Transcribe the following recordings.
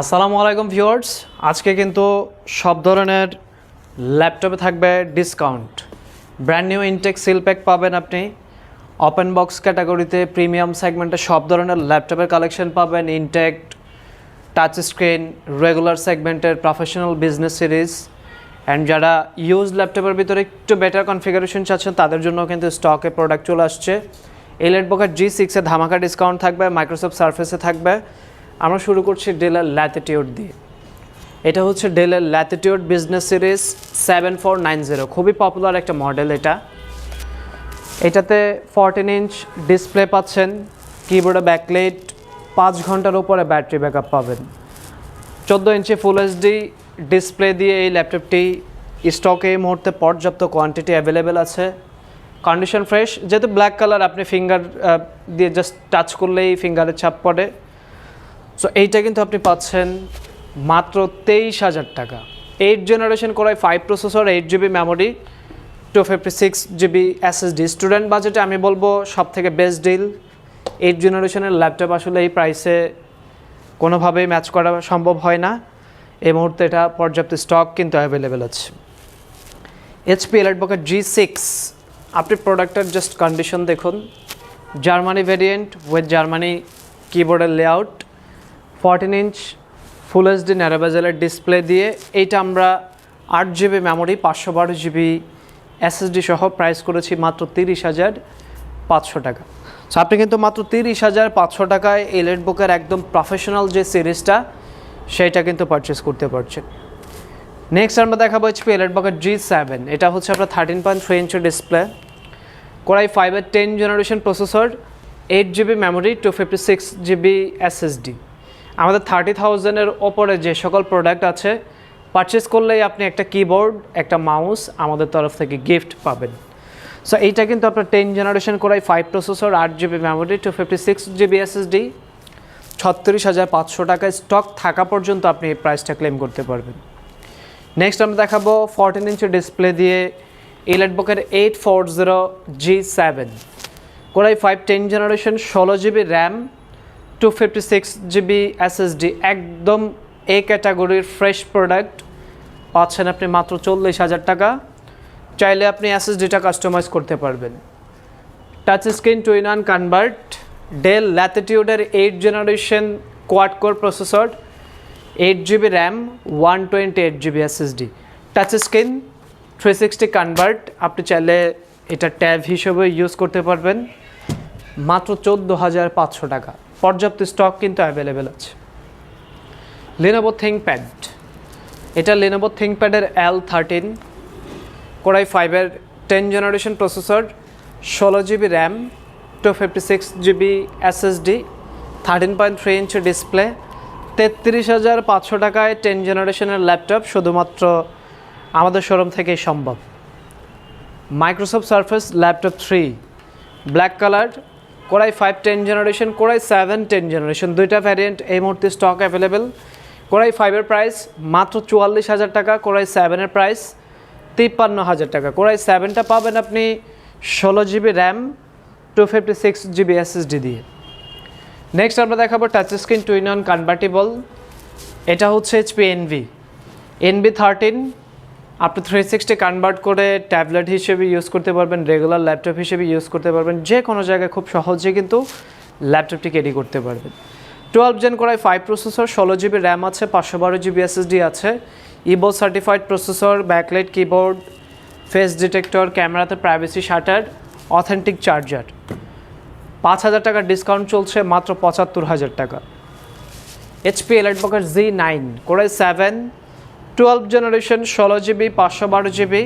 আসসালামু আলাইকুম ভিউয়ার্স। আজকে কিন্তু সব ধরনের ল্যাপটপে থাকবে discount brand new intact seal pack পাবেন আপনি। ওপেন বক্স ক্যাটাগরিতে প্রিমিয়াম সেগমেন্টে সব ধরনের ল্যাপটপের কালেকশন পাবেন। ইনটেক টাচ স্ক্রিন রেগুলার সেগমেন্টের প্রফেশনাল বিজনেস সিরিজ অ্যান্ড যারা ইউজ ল্যাপটপের ভিতরে একটু বেটার কনফিগারেশন চাচ্ছেন, তাদের জন্য কিন্তু স্টকে প্রোডাক্ট চলে আসছে। এই লেটবুকের জি সিক্সে ধামাকা ডিসকাউন্ট থাকবে। মাইক্রোসফট সার্ফেসে থাকবে। আমরা শুরু করছি ডেলার ল্যাটিটিউড দিয়ে। এটা হচ্ছে ডেলের latitude business series seven four nine zero. খুবই পপুলার একটা মডেল এটা। এটাতে ফোরটিন ইঞ্চ ডিসপ্লে পাচ্ছেন, কিবোর্ডে ব্যাকলাইট, পাঁচ ঘণ্টার উপরে ব্যাটারি ব্যাকআপ পাবেন। চোদ্দ ইঞ্চি ফুল এইচডি ডিসপ্লে দিয়ে এই ল্যাপটপটি স্টকে এই মুহূর্তে পর্যাপ্ত কোয়ান্টিটি অ্যাভেলেবেল আছে। কন্ডিশন ফ্রেশ যেহেতু ব্ল্যাক কালার আপনি ফিঙ্গার দিয়ে জাস্ট টাচ করলেই ফিঙ্গারের ছাপ পড়ে। সো এইটা কিন্তু আপনি পাচ্ছেন মাত্র তেইশ হাজার টাকা। Eight generation core i five processor eight GB memory two fifty six GB SSD student বাজেটে আমি বলব সব থেকে বেস্ট ডিল এইট জেনারেশনের ল্যাপটপ আসলে এই প্রাইসে কোনোভাবেই ম্যাচ করা সম্ভব হয় না। এই মুহূর্তে এটা পর্যাপ্ত স্টক কিন্তু অ্যাভেলেবেল আছে। এইচপি এলাইটবকের জি সিক্স আপনি প্রোডাক্টের জাস্ট কন্ডিশন দেখুন। জার্মানি ভেরিয়েন্ট উইথ জার্মানি কিবোর্ডের layout fourteen inch full HD ন্যারোবেজেলের display দিয়ে এইটা আমরা আট জিবি মেমোরি পাঁচশো বারো জিবি এসএসডি সহ প্রাইস করেছি মাত্র তিরিশ হাজার পাঁচশো টাকা। সো আপনি কিন্তু মাত্র তিরিশ হাজার পাঁচশো টাকায় এই লেটবুকের একদম প্রফেশনাল যে সিরিজটা সেইটা কিন্তু পারচেস করতে পারছেন। নেক্সট আমরা দেখাবো এইচপি এলেটবকের জি সেভেন এটা হচ্ছে আপনার থার্টিন পয়েন্ট থ্রি ইঞ্চের ডিসপ্লে কোরাই ফাইভের ten generation processor eight GB memory two fifty six GB SSD আমাদের থার্টি থাউজেন্ডের ওপরে যে সকল প্রোডাক্ট আছে পারচেস করলেই আপনি একটা কিবোর্ড একটা মাউস আমাদের তরফ থেকে গিফট পাবেন। সো এইটা কিন্তু আপনার ten generation core i five processor আট GB memory two fifty six GB SSD ছত্রিশ হাজার পাঁচশো টাকায় স্টক থাকা পর্যন্ত আপনি এই প্রাইসটা ক্লেম করতে পারবেন। নেক্সট আমরা দেখাবো ফোরটিন ইঞ্চি ডিসপ্লে দিয়ে ইলেটবুকের eight four zero G seven core i five ten generation ষোলো GB RAM two fifty six GB SSD একদম এ ক্যাটাগরির ফ্রেশ প্রোডাক্ট পাচ্ছেন আপনি মাত্র চল্লিশ হাজার টাকা। চাইলে আপনি এসএসডিটা কাস্টমাইজ করতে পারবেন। Touch screen two in convert Dell ল্যাটিটিউডের eight generation quad core processor eight GB RAM one twenty eight GB SSD touch screen three sixty convert আপনি চাইলে এটা ট্যাব হিসেবে ইউজ করতে পারবেন। মাত্র চোদ্দ হাজার পাঁচশো টাকা। পর্যাপ্ত স্টক কিন্তু অ্যাভেলেবেল আছে। লেনোভো থিঙ্কপ্যাড এটা লেনোভো থিঙ্কপ্যাডের এল থার্টিন কোরাই ফাইভের টেন জেনারেশন প্রসেসর ষোলো GB RAM two fifty six GB SSD thirteen point three inch display তেত্রিশ হাজার পাঁচশো টাকায় টেন জেনারেশনের ল্যাপটপ শুধুমাত্র আমাদের শোরুম থেকেই সম্ভব। Microsoft Surface laptop three black colour core i five ten generation core i seven ten generation দুইটা ভ্যারিয়েন্ট এই মুহূর্তে স্টক অ্যাভেলেবেল কোরাই ফাইভের প্রাইস মাত্র চুয়াল্লিশ হাজার টাকা, কোরাই সেভেনের প্রাইস তিপ্পান্ন হাজার টাকা। কোরাই সেভেনটা পাবেন আপনি ষোলো GB RAM two fifty six GB SSD দিয়ে। নেক্সট আমরা দেখাবো touch screen two in convertible এটা হচ্ছে এইচপি এনভি এনভি থার্টিন আপনি থ্রি সিক্সটি কনভার্ট করে ট্যাবলেট হিসেবে ইউজ করতে পারবেন রেগুলার ল্যাপটপ হিসেবে ইউজ করতে পারবেন যে কোনো জায়গায় খুব সহজে কিন্তু ল্যাপটপটি ক্যারি করতে পারবেন। Twelve gen core i five processor ষোলো জিবি র্যাম আছে, পাঁচশো বারো জিবি এসএসডি আছে Evo certified processor backlight keyboard face detector ক্যামেরাতে প্রাইভেসি শাটার অথেন্টিক চার্জার পাঁচ হাজার টাকার ডিসকাউন্ট চলছে, মাত্র পঁচাত্তর হাজার টাকা। HP এলাইটবকের G nine core i seven twelve generation ষোলো জিবি পাঁচশো বারো জিবি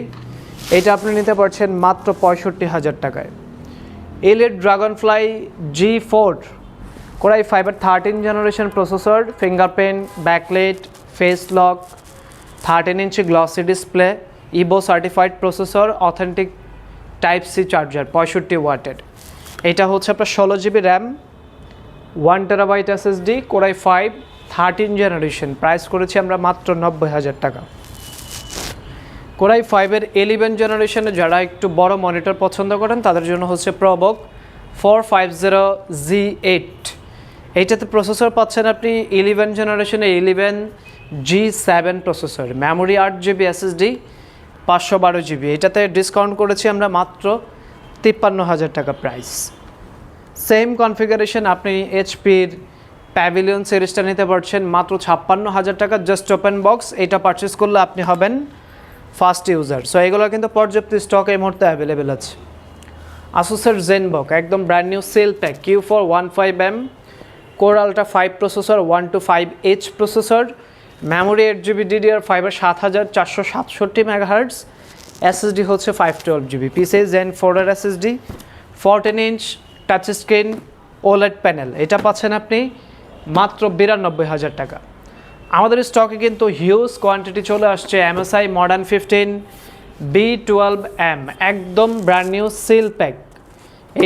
এটা আপনি নিতে পারছেন মাত্র পঁয়ষট্টি হাজার টাকায়। Elite Dragonfly G four core i five thirteen generation processor fingerprint backlit face lock thirteen inch glossy display Evo certified processor authentic type C charger পঁয়ষট্টি ওয়াটের। এটা হচ্ছে আপনার ষোলো GB RAM one terabyte SSD core i five thirteen generation price করেছি আমরা মাত্র নব্বই হাজার টাকা। কোরাই ফাইভের এলিভেন জেনারেশনে যারা একটু বড় মনিটর পছন্দ করেন, তাদের জন্য হচ্ছে ProBook four five zero G eight এইটাতে প্রসেসর পাচ্ছেন আপনি ইলেভেন জেনারেশনে eleven G seven processor memory আট জিবি এসএসডি পাঁচশো বারো জিবি এটাতে ডিসকাউন্ট করেছি আমরা মাত্র তিপ্পান্ন হাজার টাকা প্রাইস সেম কনফিগারেশন আপনি এইচপির প্যাভিলিয়ন সিরিজটা নিতে পারছেন মাত্র ছাপ্পান্ন হাজার টাকা জাস্ট ওপেন বক্স এটা পারচেস করলে আপনি হবেন ফার্স্ট ইউজার সো এগুলো কিন্তু পর্যাপ্ত স্টক এই মুহূর্তে অ্যাভেলেবেল আছে। আসুসের জেনবক একদম brand new seal pack Q four one five M core ultra five processor one two five H processor memory eight GB DDR ফাইভের সাত হাজার চারশো সাতষট্টি মেগাহার্টস এসএসডি হচ্ছে ফাইভ টুয়েলভ জিবি পিসে জেন ফোরের SSD fourteen inch touch screen OLED panel এটা পাচ্ছেন আপনি মাত্র বিরানব্বই হাজার টাকা। আমাদের স্টকে কিন্তু হিউজ কোয়ান্টিটি চলে আসছে MSI Modern fifteen B twelve M একদম ব্র্যান্ড নিউ সিল প্যাক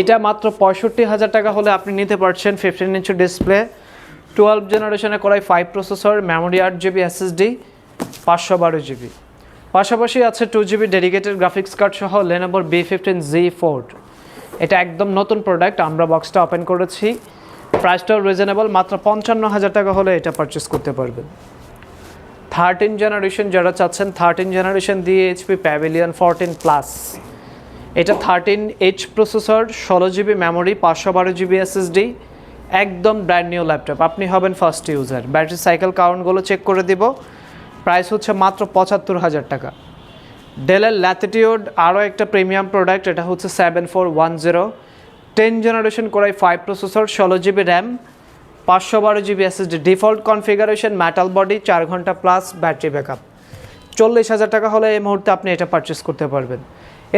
এটা মাত্র পঁয়ষট্টি হাজার টাকা হলে আপনি নিতে পারছেন ফিফটিন ইঞ্চি ডিসপ্লে টুয়েলভ জেনারেশনে core i five processor memory আট জিবি এসএসডি পাঁচশো বারো জিবি পাশাপাশি আছে two GB dedicated graphics card সহ লেনোভোর বি ফিফটিন জি ফোর এটা একদম নতুন প্রোডাক্ট আমরা বক্সটা ওপেন করেছি। প্রাইসটাও রিজনেবল মাত্র পঞ্চান্ন হাজার টাকা হলে এটা পারচেস করতে পারবেন। থার্টিন জেনারেশন যারা চাচ্ছেন থার্টিন জেনারেশন দিয়ে এইচপি প্যাভিলিয়ন ফোরটিন প্লাস এটা থার্টিন এইচ প্রসেসর ষোলো জিবি মেমোরি পাঁচশো বারো জিবি এসএসডি একদম ব্র্যান্ড নিউ ল্যাপটপ আপনি হবেন ফার্স্ট ইউজার ব্যাটারি সাইকেল কাউন্টগুলো চেক করে দিব। প্রাইস হচ্ছে মাত্র পঁচাত্তর হাজার টাকা। ডেলের ল্যাটিটিউড আরও একটা প্রিমিয়াম প্রোডাক্ট এটা হচ্ছে seven four one zero ten generation core i five processor ষোলো জিবি র্যাম পাঁচশো বারো GB SSD default configuration metal body চার ঘণ্টা প্লাস ব্যাটারি ব্যাকআপ চল্লিশ হাজার টাকা হলে এই মুহূর্তে আপনি এটা পারচেস করতে পারবেন।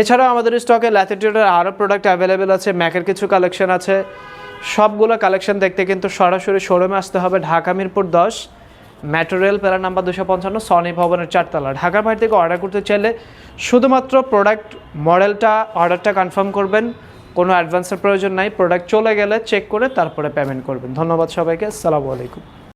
এছাড়াও আমাদের স্টকে ল্যাটিটিউডের আরও প্রোডাক্ট অ্যাভেলেবেল আছে ম্যাকের কিছু কালেকশন আছে। সবগুলো কালেকশন দেখতে কিন্তু সরাসরি শোরুমে আসতে হবে ঢাকা মিরপুর দশ মেট্রো রেল প্যারা নাম্বার দুশো পঞ্চান্ন সনি ভবনের চারতলা। ঢাকার বাইরে থেকে অর্ডার করতে চাইলে শুধুমাত্র প্রোডাক্ট মডেলটা অর্ডারটা কনফার্ম করবেন। কোনো অ্যাডভান্সের প্রয়োজন নাই প্রোডাক্ট চলে গেলে চেক করে তারপরে পেমেন্ট করবেন। ধন্যবাদ সবাইকে, আসসালামু আলাইকুম।